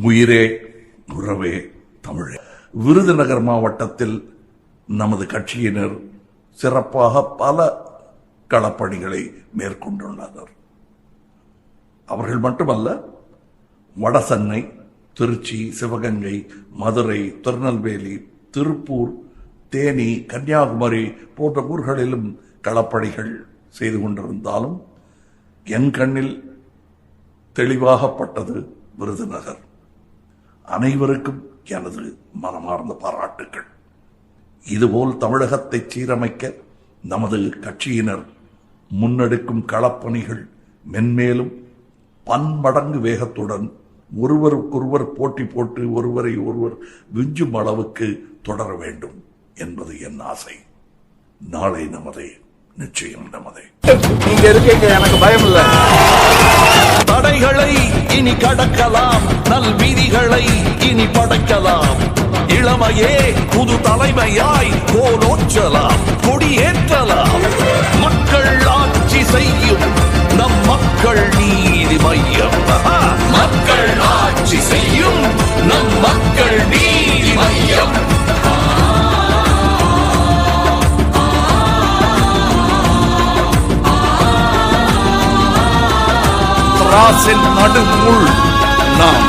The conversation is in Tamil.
உயிரே உறவே தமிழே. விருதுநகர் மாவட்டத்தில் நமது கட்சியினர் சிறப்பாக பல களப்பணிகளை மேற்கொண்டுள்ளனர். அவர்கள் மட்டுமல்ல வடசென்னை திருச்சி சிவகங்கை மதுரை திருநெல்வேலி திருப்பூர் தேனி கன்னியாகுமரி போன்ற ஊர்களிலும் களப்பணிகள் செய்து கொண்டிருந்தாலும் என் கண்ணில் தெளிவாகப்பட்டது விருதுநகர். அனைவருக்கும் எனது மனமார்ந்த பாராட்டுக்கள். இதுபோல் தமிழகத்தை சீரமைக்க நமது கட்சியினர் முன்னெடுக்கும் களப்பணிகள் மென்மேலும் பன்மடங்கு வேகத்துடன் ஒருவருக்கொருவர் போட்டி போட்டு ஒருவரை ஒருவர் விஞ்சும் அளவுக்கு தொடர வேண்டும் என்பது என் ஆசை. நாளை நமதே நிச்சயம் நமதே. நீங்க இருக்கீங்க எனக்கு பயம் இல்லை இனி கடக்கலாம். நல் விதிகளை இனி படைக்கலாம். இளமையே புது தலைமையாய் போலோச்சலாம் திராசின் நடுமுள் நாம்